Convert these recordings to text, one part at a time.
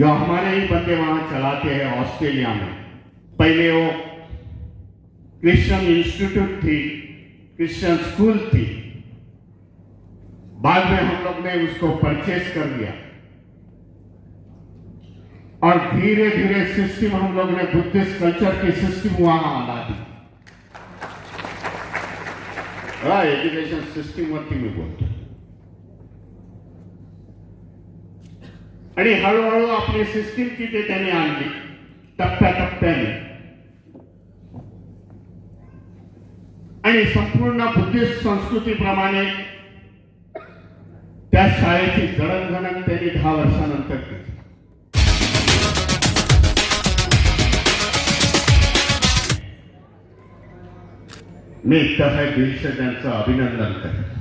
जो हमारे ही बंदे वहाँ चलाते हैं ऑस्ट्रेलिया में। पहले वो क्रिश्चियन इंस्टीट्यूट थी, क्रिश्चियन स्कूल थी। बाद में हम लोग ने उसको परचेस कर लिया और धीरे धीरे सिस्टम हम लोग ने, बुद्धिस्ट कल्चर की सिस्टम वहाँ आला दी। एजुकेशन सिस्टम सिस्टीम वरती मी बोलतो आणि हळूहळू आपली सिस्टीम तिथे त्याने आणली. टप्प्याटप्प्याने. आणि संपूर्ण बुद्धिस्ट संस्कृतीप्रमाणे त्या शाळेची जडणघडण त्यांनी दहा वर्षानंतर केली. मी तसे दिलसे त्यांचं अभिनंदन करतो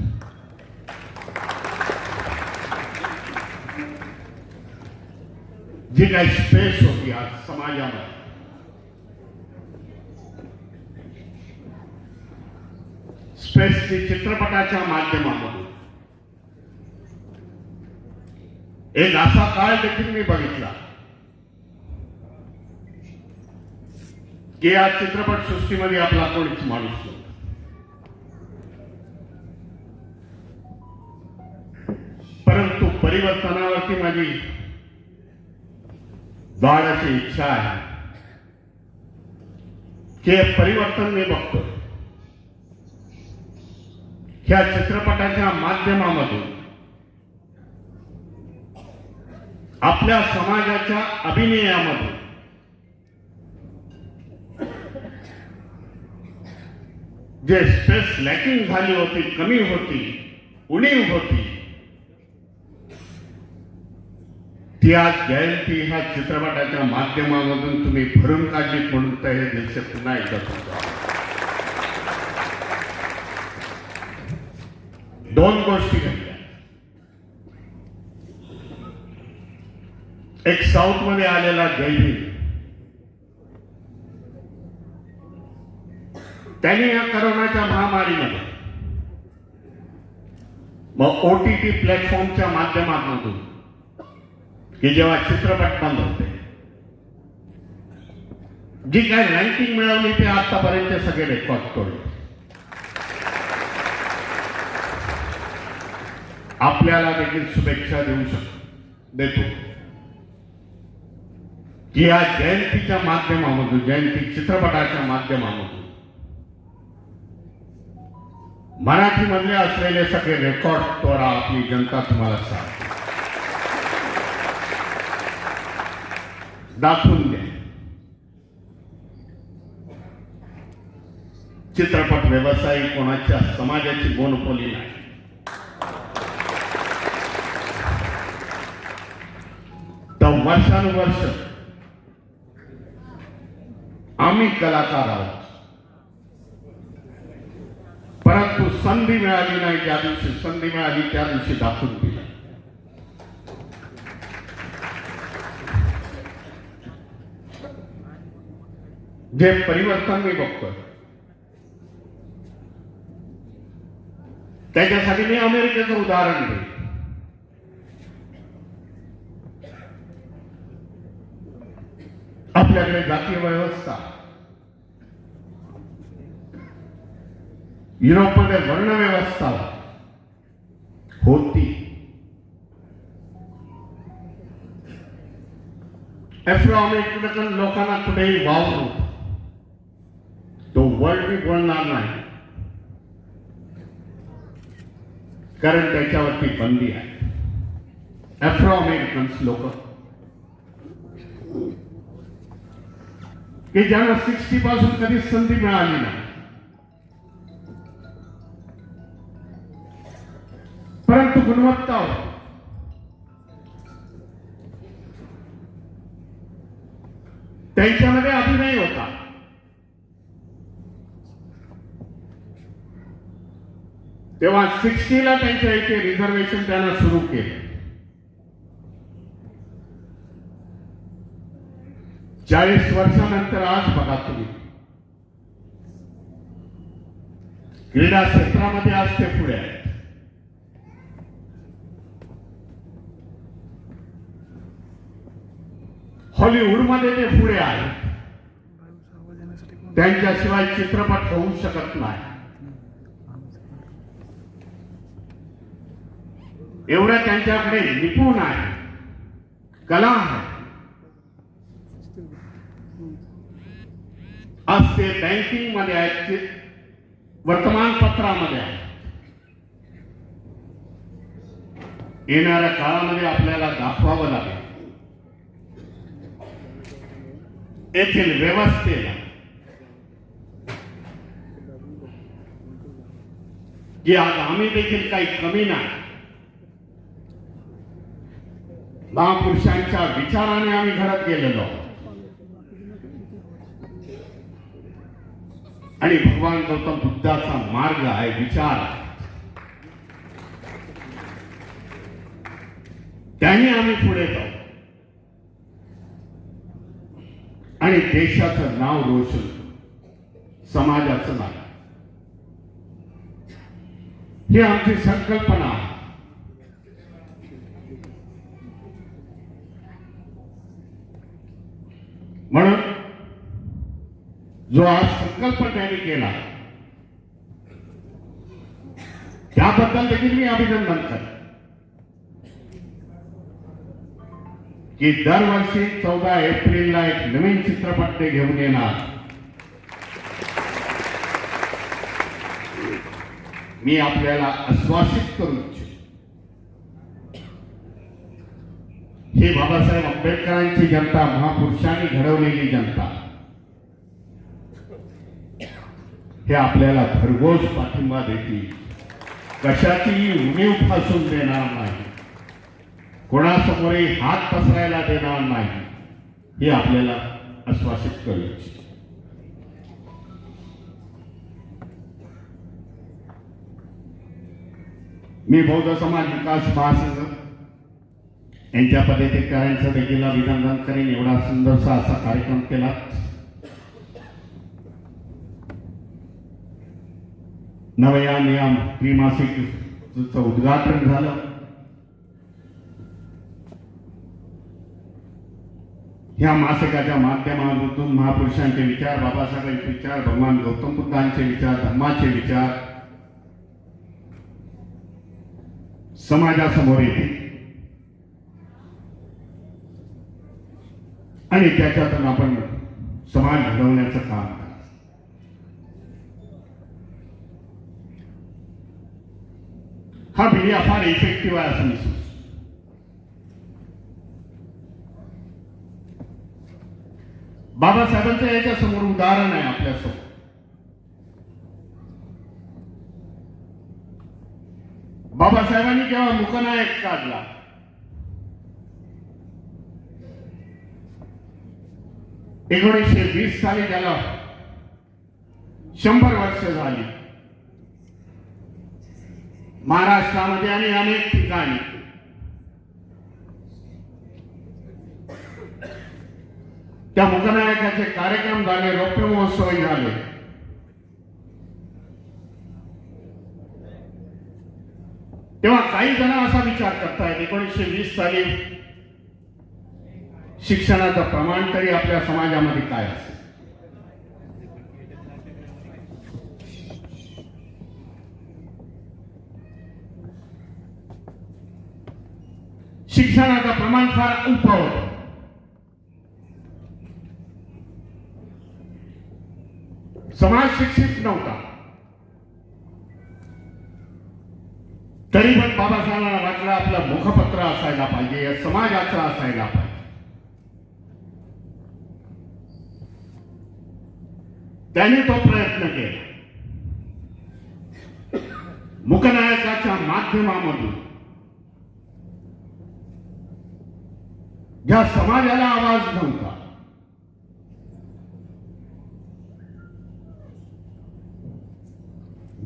जी काही स्पेस होती आज समाजामध्ये स्पेसची चित्रपटाच्या माध्यमामधून एक असा काळ देखील मी बघितला की या चित्रपट सृष्टीमध्ये आपला कोणीच माणूस नव्हता परंतु परिवर्तनावरती माझी दाट अशी इच्छा आहे. की हे परिवर्तन मी बघतो ह्या चित्रपटाच्या माध्यमामधून आपल्या समाजाच्या अभिनयामधून जे स्ट्रेस लॅकिंग झाली होती कमी होती उणीव होती ती आज जयंती ह्या चित्रपटाच्या माध्यमामधून तुम्ही भरून काढली म्हणून तर हे दिवस पुन्हा एकदा तुमचं दोन गोष्टी घडल्या. एक साऊथमध्ये आलेला जयभीम. त्यांनी या करोनाच्या महामारीमध्ये मग ओ टी टी प्लॅटफॉर्मच्या माध्यमातून की जेव्हा चित्रपट बंद होते जी काय रँकिंग मिळवली ते आतापर्यंत सगळे रेकॉर्ड तोडले. आपल्याला देखील शुभेच्छा देऊ शकतो देतो. की या जयंतीच्या माध्यमामधून जयंती चित्रपटाच्या माध्यमामधून मराठीमधले असलेले सगळे रेकॉर्ड तोडा आपली जनता तुम्हाला सांग दाखवून द्या. चित्रपट व्यवसाय कोणाच्या समाजाची मोनोपोली नाही. तर वर्षानुवर्ष आम्ही कलाकार आहोत. परंतु संधी मिळाली नाही ज्या दिवशी संधी मिळाली त्या दिवशी दाखवून दिली जे परिवर्तन मी बघतोय. त्याच्यासाठी मी अमेरिकेचं उदाहरण घेईन. आपल्याकडे जातीय व्यवस्था. युरोपमध्ये वर्ण व्यवस्था होती. अमेरिकन लोकांना कुठेही वाव नव्हता. वर्ल्ड मी बोलणार नाही कारण त्याच्यावरती बंदी आहे आफ्रो अमेरिकन्स लोक की ज्यांना सिक्स्टी पासून कधी संधी मिळाली नाही परंतु गुणवत्ता. त्यांच्यामध्ये अभिनय होता। तेव्हा सिक्स्टीला त्यांच्या इथे रिझर्वेशन त्यांना सुरू केलं. चाळीस वर्षानंतर आज बघा तुम्ही. क्रीडा क्षेत्रामध्ये आज ते पुढे आहेत. हॉलिवूडमध्ये ते पुढे आहेत. त्यांच्याशिवाय चित्रपट होऊ शकत नाही. एवढं त्यांच्याकडे निपुण आहे. कला आहे. आज ते बँकिंगमध्ये आहेत ते वर्तमानपत्रामध्ये आहेत. येणाऱ्या काळामध्ये आपल्याला दाखवावं लागेल. येथील व्यवस्थेला. की आज आम्ही देखील काही कमी नाही. महापुरुषांच्या विचाराने आम्ही घरात गेलेलो. आणि भगवान गौतम बुद्धाचा मार्ग आहे विचार त्याही आम्ही पुढे जाऊ. आणि देशाचं नाव रोशन समाजाचं नाव. ही आमची संकल्पना आहे म्हणून जो आज संकल्प त्यांनी केला. त्याबद्दल देखील मी अभिनंदन करतो. की दरवर्षी चौदा एप्रिलला एक नवीन चित्रपट ते घेऊन येणार. मी आपल्याला आश्वासित करू इच्छितो. ही बाबासाहेब आंबेडकरांची जनता महापुरुषांनी घडवलेली जनता. हे आपल्याला भरघोस पाठिंबा देतील. कशाची उणीव फासून देणार नाही. कोणासमोरही हात पसरायला देणार नाही. हे आपल्याला आश्वासित करू इच्छितो. मी बौद्ध समाज विकास महासंघ यांच्या पदाधिकाऱ्यांचं देखील अभिनंदन करेन. एवढा सुंदरसा असा कार्यक्रम केला नवया नियम त्रिमासिक उद्घाटन झालं. ह्या मासिकाच्या माध्यमातून महापुरुषांचे विचार बाबासाहेबांचे विचार भगवान गौतम बुद्धांचे विचार धर्माचे विचार समाजासमोर येते आणि त्याच्यातून आपण समाज घडवण्याचं काम करायचं हा मीडिया फार इफेक्टिव्ह असं मी बाबासाहेबांचं याच्यासमोर उदाहरण आहे आपल्यासमोर बाबासाहेबांनी जेव्हा मुकनायक काढला एकोणीसशे वीस साली त्याला शंभर वर्ष झाली महाराष्ट्रामध्ये आणि अनेक ठिकाणी. त्या मुखनायकाचे कार्यक्रम झाले रौप्य महोत्सवही झाले. तेव्हा काही जण असा विचार करतायत एकोणीसशे वीस साली शिक्षणाचं प्रमाण तरी आपल्या समाजामध्ये काय असेल? शिक्षणाचं प्रमाण फार अल्प होतं. समाज शिक्षित नव्हता. तरी पण बाबासाहेबांना वाटलं आपलं मुखपत्र असायला पाहिजे या समाजाचं असायला पाहिजे. त्यांनी तो प्रयत्न केला. मुखनायकाच्या माध्यमामधून ज्या समाजाला आवाज़ नव्हता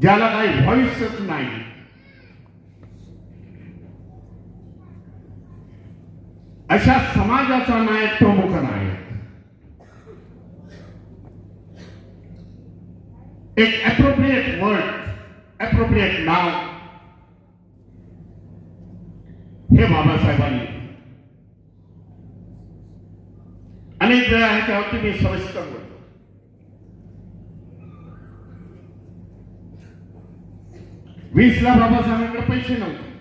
ज्याला काही व्हॉइसच नाही। अशा समाजाचा नायक तो मुखनायक एक अप्रोप्रिएट वर्ड अप्रोप्रिएट नाव हे बाबासाहेबांनी अनेक वेळा ह्याच्यावरती मी सविस्तर बोलतो. वीस वीसला बाबासाहेबांकडे पैसे नव्हते.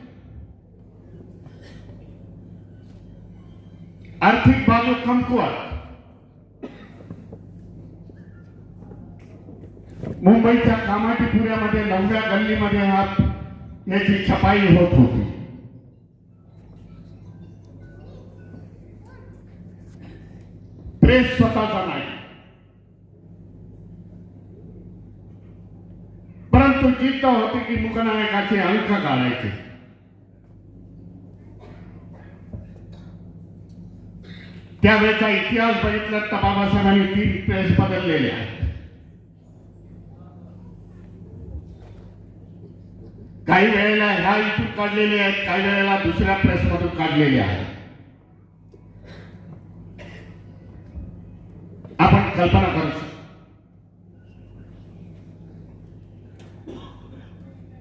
आर्थिक बाजू कमकुवत. मुंबईच्या कामाटीपुऱ्यामध्ये नवव्या गल्लीमध्ये हा याची छपाई होत होती. प्रेस स्वतःचा नाही. परंतु जिद्द होती की मुखनायकाचे अंक काढायचे. त्यावेळेचा इतिहास बघितला तर बाबासाहेबांनी तीन प्रेस बदललेले आहेत. काही वेळेला ह्या इथून काढलेले आहेत काही वेळेला दुसऱ्या प्रेसमधून काढलेले आहेत. आपण कल्पना करू शकतो.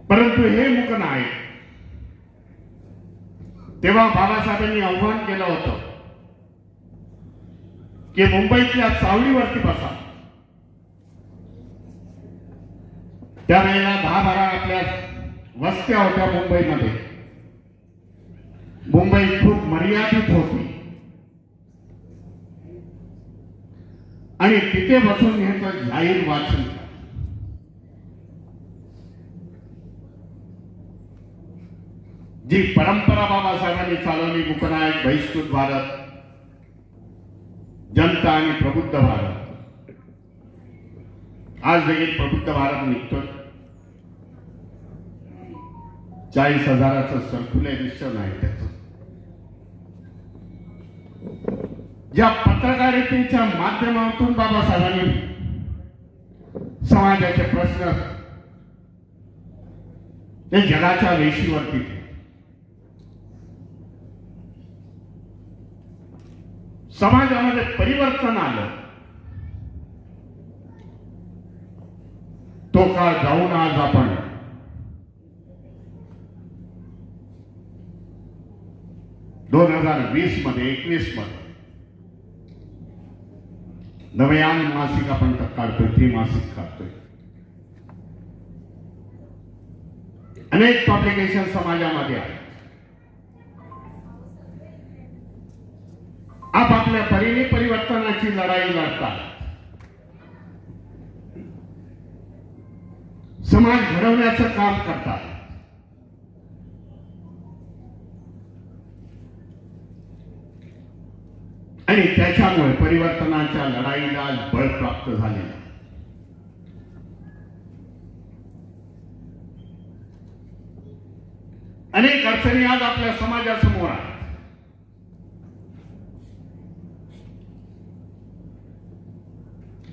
परंतु हे मुक नाही. तेव्हा बाबासाहेबांनी आव्हान केलं होतं की मुंबईतल्या चावडीवरती बसा. त्यावेळेला दहा बारा आपल्या वस्त्या होत्या मुंबईमध्ये. मुंबई खूप मर्यादित होती. आणि तिथे बसून ह्याचं जाहीर वाचन जी परंपरा बाबासाहेबांनी चालवली मुकनायक बहिष्कृत भारत जनता आणि प्रबुद्ध भारत. आज देखील प्रबुद्ध भारत निघतोय. चाळीस हजाराचं सर्क्युलेशन आहे त्याचं. ज्या पत्रकारितेच्या माध्यमातून बाबासाहेबांनी समाजाचे प्रश्न ते जगाच्या वेशीवरती समाजामध्ये परिवर्तन आलं. तो काळ जाऊन आज आपण दोन हजार वीसमध्ये एकवीसमध्ये नवयान मासिक आपण काढतोय त्रिमासिक काढतोय. अनेक पब्लिकेशन समाजामध्ये आहेत. आपापल्या परीने परिवर्तनाची लढाई लढतात. समाज घडवण्याचं काम करतात. आणि त्याच्यामुळे परिवर्तन परिवर्तनाच्या लढाईला बळ प्राप्त झाले अनेक अडचणी आज आपल्या समाजासमोर आहेत.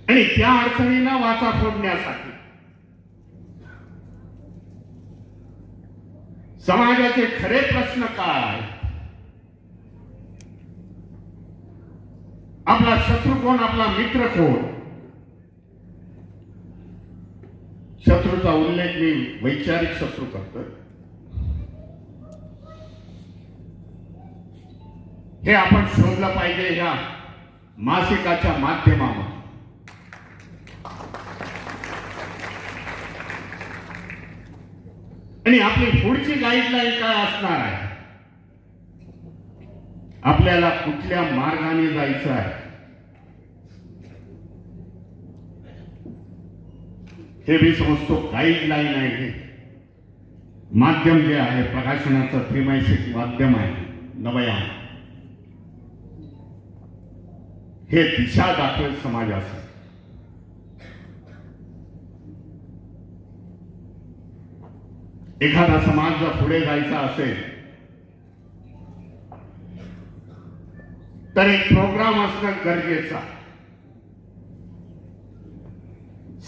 आणि त्या अडचणींना वाचा फोडण्यासाठी समाजाचे खरे प्रश्न काय? आपला शत्रू कोण? आपला मित्र कोण? शत्रूचा उल्लेख मी वैचारिक शत्रू करतो हे आपण शोधलं पाहिजे या मासिकाच्या माध्यमामध्ये आणि आपली पुढची गाईडलाईन काय असणार आहे? आपल्याला कुठल्या मार्गाने जायचं आहे? हे मी समजतो गाईडलाईन आहे. हे माध्यम जे आहे प्रकाशनाचं त्रिमासिक माध्यम आहे नवया हे दिशा दाखवेल समाजासाठी एखादा समाज जर पुढे जायचा असेल तर एक प्रोग्राम असणं गरजेचं आहे.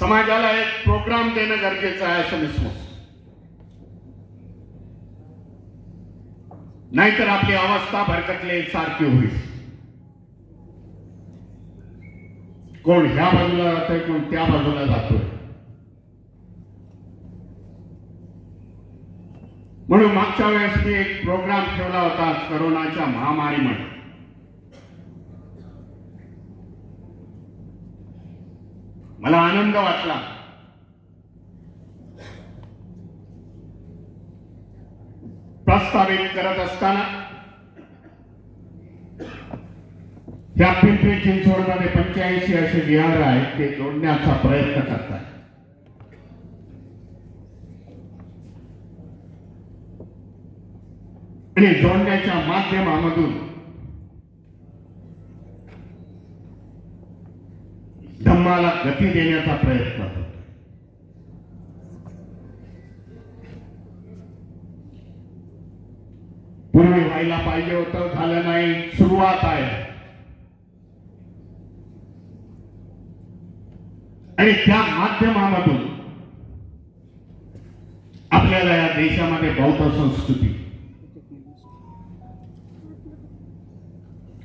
समाजाला एक प्रोग्राम देणं गरजेचं आहे असं मी समजतो नाहीतर आपली अवस्था भरकटले सारखी होईल. कोण ह्या बाजूला जातोय कोण त्या बाजूला जातोय. म्हणून मागच्या वेळेस मी एक प्रोग्राम ठेवला होता करोनाच्या महामारीमध्ये. मला आनंद वाटला. प्रस्तावित करत असताना त्या पिंपरी चिंचवडमध्ये पंच्याऐंशी असे विहार आहेत ते जोडण्याचा प्रयत्न करतात आणि जोडण्याच्या माध्यमामधून धम्माला गती देण्याचा प्रयत्न होतो पूर्वी व्हायला पाहिजे होतं झालं नाही सुरुवात आहे. आणि त्या माध्यमामधून आपल्याला या देशामध्ये बौद्ध संस्कृती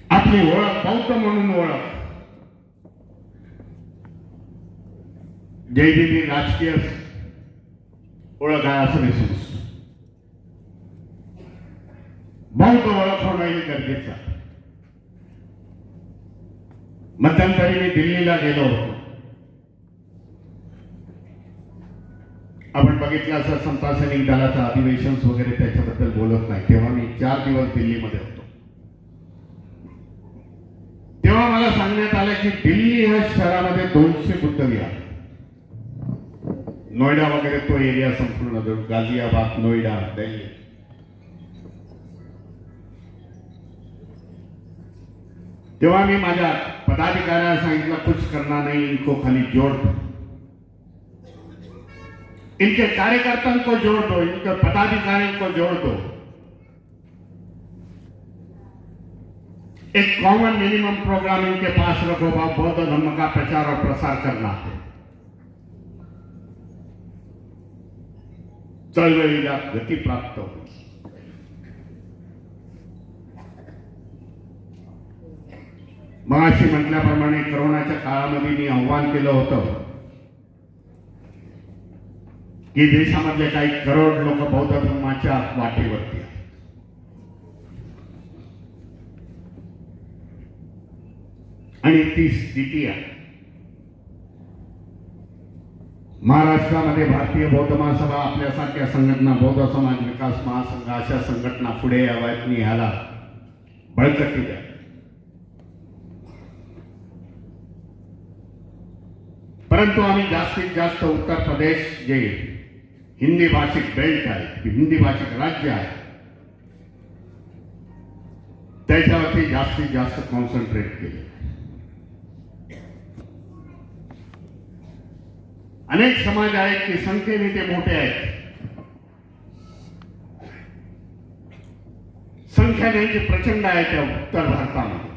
आपली ओळख बौद्ध म्हणून ओळख जयदेवी राजकीय ओळख आहे असं मी समजतो बौद्ध ओळख होणं हे गरजेचं आहे. मध्यंतरी मी दिल्लीला गेलो होतो. आपण बघितलं असं संत सैनिक दलाचं अधिवेशन वगैरे त्याच्याबद्दल बोलत नाही. तेव्हा मी चार दिवस दिल्लीमध्ये होतो. तेव्हा मला सांगण्यात आलं की दिल्ली ह्या शहरामध्ये दोनशे बुद्ध विहार. नोएडा वगैरे तो एरिया संपूर्ण जो गाझियाबाद नोएडा, दिल्ली। तेव्हा मी माझ्या पदाधिकाऱ्याला कुछ करना नहीं, इनको खाली जोड़ दो। इनके कार्यकर्ताओं को जोड़ दो, इनके पदाधिकारियों को जोड़ दो। एक कॉमन मिनिमम प्रोग्राम इनके पास रखो बौद्ध धर्म का प्रचार और प्रसार करना है। चळवळीला गती प्राप्त होती. मगाशी म्हटल्याप्रमाणे करोनाच्या काळामध्ये मी आव्हान केलं होतं की देशामधले काही करोड लोक बौद्ध धर्माच्या वाटेवरती आणि ती स्थिती आहे. महाराष्ट्रामध्ये भारतीय बौद्ध महासभा आपल्यासारख्या संघटना, बौद्ध समाज विकास महासंघ, अशा संघटना पुढे याव्यात आणि ह्याला बळकटी परंतु आम्ही जास्तीत जास्त उत्तर प्रदेश जे हिंदी भाषिक बेल्ट आहे, हिंदी भाषिक राज्य आहे, त्याच्यावरती जास्तीत जास्त कॉन्सन्ट्रेट केले. अनेक समाज आहेत की संख्येने ते मोठे आहेत. संख्या त्यांची प्रचंड आहे त्या उत्तर भारतामध्ये.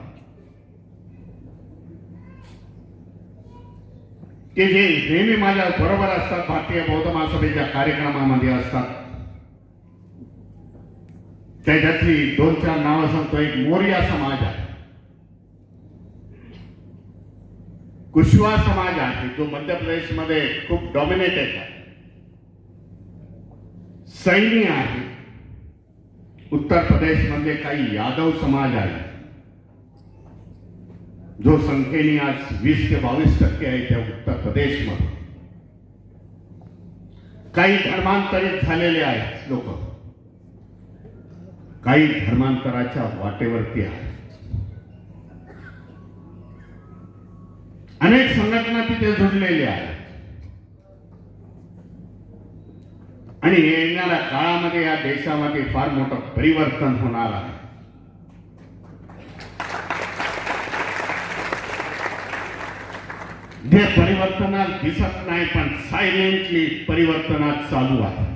की जे नेहमी माझ्या बरोबर असतात, भारतीय बौद्ध महासभेच्या कार्यक्रमामध्ये असतात. त्याच्यातली दोन चार नावं सांगतो. एक मोर्या समाज आहे. कुशवा समाज आहे जो मध्य प्रदेश प्रदेशमध्ये खूप डॉमिनेटेड आहे. सैनी आहे. उत्तर प्रदेशमध्ये काही यादव समाज आहे. जो संख्येने आज वीस ते बावीस टक्के आहे त्या उत्तर प्रदेशमध्ये काही धर्मांतरित झालेले आहेत लोक. काही धर्मांतराच्या वाटेवरती आहेत. अनेक संघटना तिथे जुडलेल्या आहेत. आणि येणाऱ्या काळामध्ये या देशामध्ये फार मोठं परिवर्तन होणार आहे. जे परिवर्तनात दिसत नाही पण सायलेंटली परिवर्तनात चालू आहे.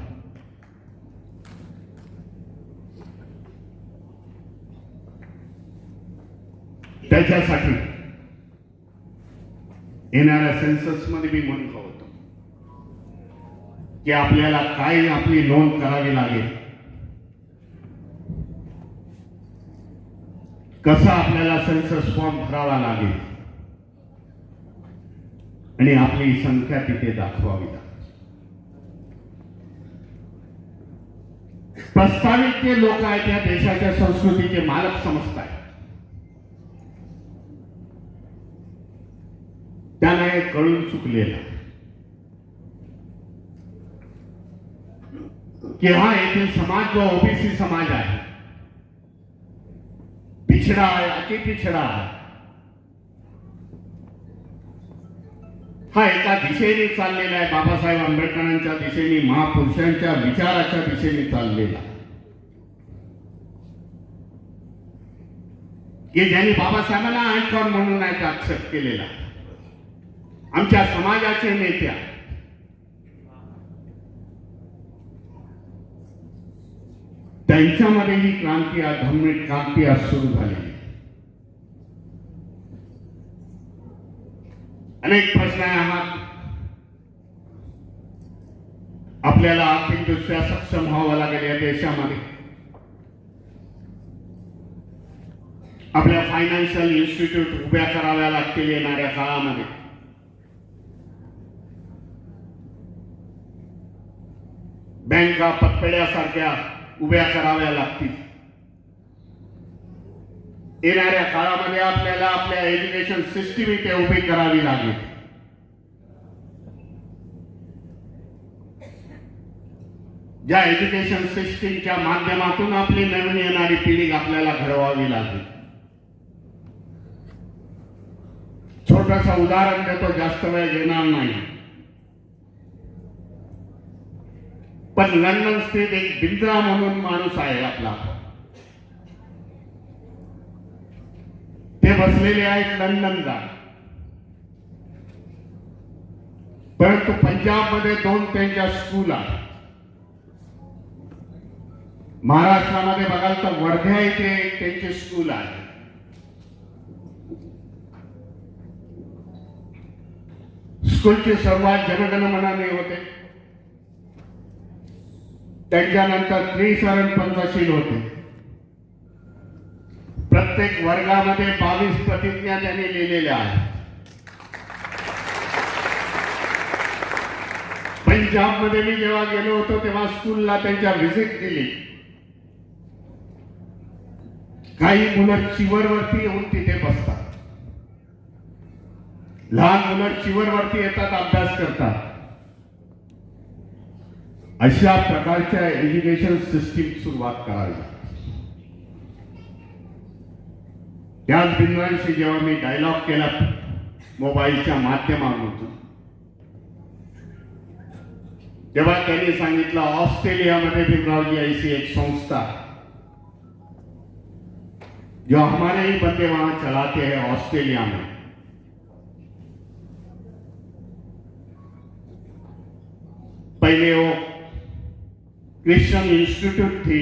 त्याच्यासाठी येणाऱ्या सेन्ससमध्ये मी म्हणतो होतो की आपल्याला काय आपली नोंद करावी लागेल? कसा आपल्याला सेन्सस फॉर्म भरावा लागेल? आणि आपली संख्या तिथे दाखवावी लागेल. प्रस्तावित जे लोक आहेत या देशाच्या संस्कृतीचे मालक समजतात त्याने हे कळून चुकलेलं. केव्हा हा येथील समाज जो ओबीसी समाज आहे पिछडा आहे अति पिछडा आहे हा एका दिशेने चाललेला आहे. बाबासाहेब आंबेडकरांच्या दिशेने महापुरुषांच्या विचाराच्या दिशेने चाललेला की ज्यांनी बाबासाहेबांना आयकॉन म्हणून ऍक्सेप्ट केलेला आहे. आमच्या समाजाचे नेत्या त्यांच्यामध्ये ही क्रांती धार्मिक क्रांती आज सुरू झाली अनेक प्रश्न आहे हा. आपल्याला आर्थिकदृष्ट्या सक्षम व्हावं लागेल या देशामध्ये. आपल्या फायनान्शियल इन्स्टिट्यूट उभ्या कराव्या लागतील येणाऱ्या काळामध्ये. बँका पतपेढ्यासारख्या उभ्या कराव्या लागतील. येणाऱ्या काळामध्ये आपल्याला आपल्या एज्युकेशन सिस्टीम इथे उभी करावी लागेल. ज्या एज्युकेशन सिस्टीमच्या माध्यमातून आपली नवीन येणारी पिढी आपल्याला घडवावी लागेल. छोटस उदाहरण देतो जास्त वेळ घेणार नाही. पण लंडन स्थित एक बिंद्रा म्हणून माणूस आहे आपला. ते बसलेले आहेत लंडनला परंतु पंजाबमध्ये दोन त्यांच्या स्कूल आहेत. महाराष्ट्रामध्ये बघाल तर वर्ध्या इथे एक त्यांचे स्कूल आहे स्कूलची सुरुवात जनगणमनाने होते. त्यांच्यानंतर त्रिसरण पंचशील होते. प्रत्येक वर्गामध्ये बावीस प्रतिज्ञा त्यांनी लिहिलेल्या आहेत. पंजाबमध्ये मी जेव्हा गेलो होतो तेव्हा स्कूलला त्यांच्या व्हिजिट दिली. काही मुलं चिवरवरती येऊन तिथे बसतात. लहान मुलं चिवरवरती येतात अभ्यास करतात. अशा प्रकारच्या एज्युकेशन सिस्टीम सुरुवात करावी. त्याच बिंदूंशी जेव्हा डायलॉग केला मोबाईलच्या माध्यमातून, तेव्हा त्यांनी सांगितलं, ऑस्ट्रेलियामध्ये ऐसी एक संस्था, जो हमारे ही बंदे वहाँ चलाते हैं ऑस्ट्रेलिया में. पहले वो क्रिश्चियन इंस्टीट्यूट थी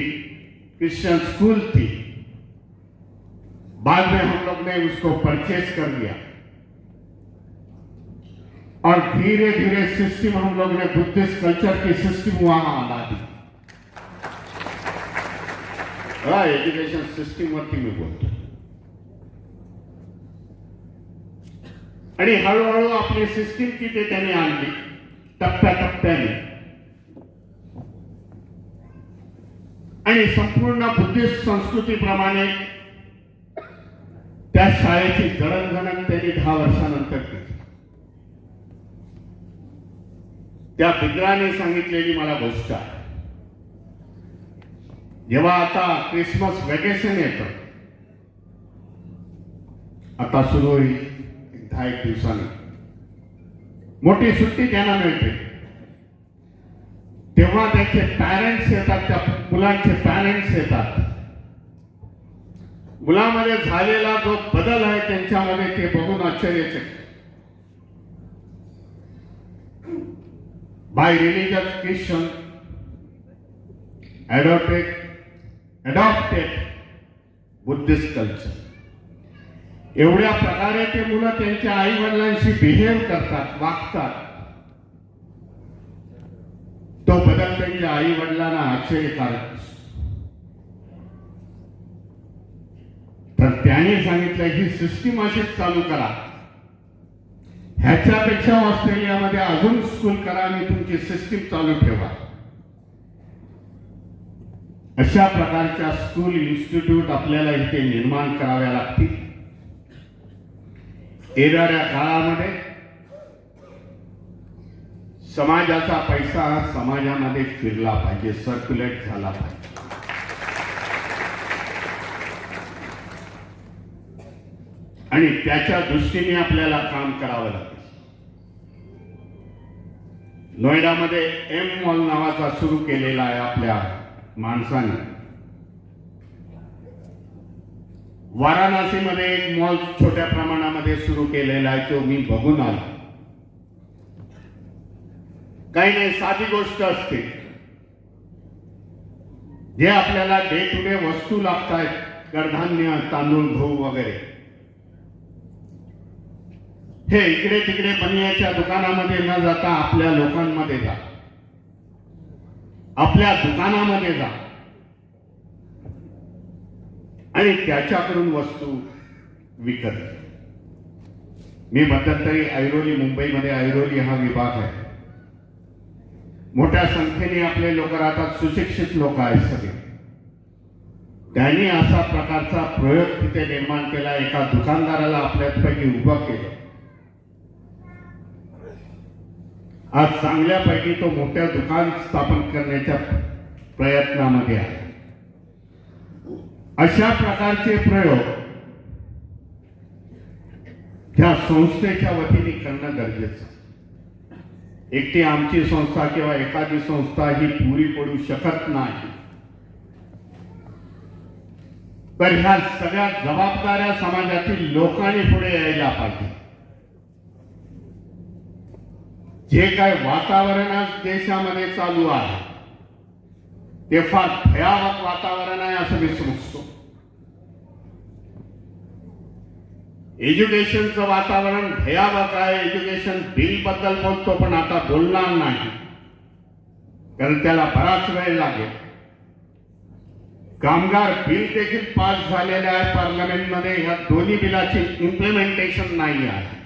क्रिश्चियन स्कूल थी। बाद में हम लोग ने उसको परचेज कर लिया। और धीरे धीरे सिस्टम हम लोग ने बुद्धिस्ट कल्चर की सिस्टम वहाँ ला दी। एज्युकेशन सिस्टीम वरती मी बोलतो आणि हळूहळू आपली सिस्टीम तिथे त्याने आणली टप्प्याटप्प्याने आणि संपूर्ण बुद्धिस्ट संस्कृतीप्रमाणे त्या शाळेची जडणघडण त्यांनी दहा वर्षानंतर केली. त्या बिग्राने सांगितलेली मला गोष्ट आहे. जेव्हा आता क्रिसमस वेकेशन येतं आता सुरू होईल एक दहा एक दिवसाने. मोठी सुट्टी त्यांना मिळते. तेव्हा त्यांचे पॅरेंट्स येतात त्या मुलांचे पॅरेंट्स येतात. मुलामध्ये झालेला जो बदल आहे त्यांच्यामध्ये ते बघून आश्चर्याचे. By religious Christian adopted adopted Buddhist culture एवढ्या प्रकारे ते मुलं त्यांच्या आई वडिलांशी बिहेव करतात वागतात. तो बदल त्यांच्या आई वडिलांना आश्चर्यकारक तर त्याने सांगितलं ही सिस्टीम अशीच चालू करा. ह्याच्यापेक्षा ऑस्ट्रेलियामध्ये अजून स्कूल करा आणि तुमची सिस्टीम चालू ठेवा. अशा प्रकारच्या स्कूल इन्स्टिट्यूट आपल्याला इथे निर्माण कराव्या लागतील. येणाऱ्या काळामध्ये समाजाचा पैसा समाजामध्ये फिरला पाहिजे सर्क्युलेट झाला पाहिजे. आणि त्याच्या दृष्टीने आपल्याला काम करावं लागेल. नोएडामध्ये एम मॉल नावाचा सुरू केलेला आहे आपल्या माणसाने. वाराणसीमध्ये एक मॉल छोट्या प्रमाणामध्ये सुरू केलेला आहे तो मी बघून आलो. काही नाही साधी गोष्ट असते. जे आपल्याला डे टू डे वस्तू लागत आहेत कडधान्य तांदूळ गहू वगैरे. हे इकडे तिकडे बनियाच्या दुकानामध्ये न जाता आपल्या लोकांमध्ये जा. आपल्या दुकानामध्ये जा. आणि त्याच्याकडून वस्तू विकत. मी मध्यंतरी ऐरोली मुंबईमध्ये ऐरोली हा विभाग आहे. मोठ्या संख्येने आपले लोक राहतात सुशिक्षित लोक आहेत सगळे. त्यांनी असा प्रकारचा प्रयोग तिथे निर्माण केला एका दुकानदाराला आपल्यापैकी उभं केलं. आज चांगल्यापैकी तो मोठ्या दुकान स्थापन करण्याच्या प्रयत्नामध्ये आहे. अशा प्रकारचे प्रयोग त्या संस्थेच्या वतीने करणं गरजेचं एकटी आमची संस्था किंवा एखादी संस्था ही पुरी पडू शकत नाही. तर ह्या सगळ्या जबाबदाऱ्या समाजातील लोकांनी पुढे यायला पाहिजे. जे काय वातावरण आज देशामध्ये चालू आहे ते फार भयावक वातावरण आहे असं मी समजतो एज्युकेशनचं वातावरण भयावक आहे. एज्युकेशन बिलबद्दल बोलतो पण आता बोलणार नाही. कारण त्याला बराच वेळ लागेल. कामगार बिल देखील पास झालेले आहे पार्लमेंटमध्ये. या दोन्ही बिलाची इम्प्लिमेंटेशन नाही आहे.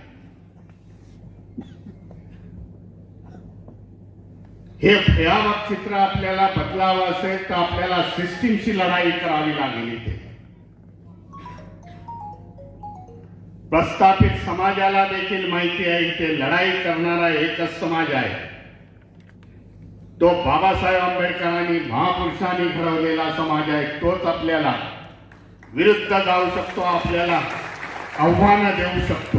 हे भयावक चित्र आपल्याला बदलावं असेल तर आपल्याला सिस्टीमची लढाई करावी लागेल इथे. प्रस्थापित समाजाला देखील माहिती आहे इथे लढाई करणारा एकच समाज आहे. तो बाबासाहेब आंबेडकरांनी महापुरुषांनी घडवलेला समाज आहे तोच आपल्याला विरुद्ध जाऊ शकतो आपल्याला आव्हानं देऊ शकतो.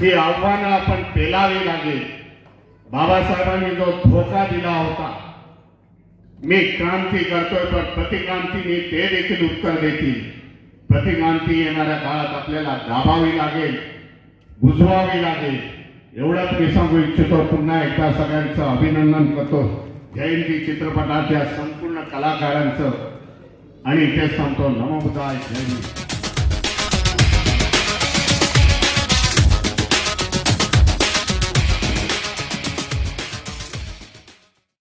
ही आव्हानं आपण पेलावी लागेल. बाबासाहेबांनी जो धोका दिला होता मी क्रांती करतोय पण प्रतिक्रांतीने ते देखील उत्तर देतील. प्रतिक्रांती येणाऱ्या काळात आपल्याला दाबावी लागेल बुजवावी लागेल. एवढंच मी सांगू इच्छितो पुन्हा एकदा सगळ्यांचं अभिनंदन करतो. जयंती चित्रपटाच्या संपूर्ण कलाकारांचं. आणि ते सांगतो नमो जयंती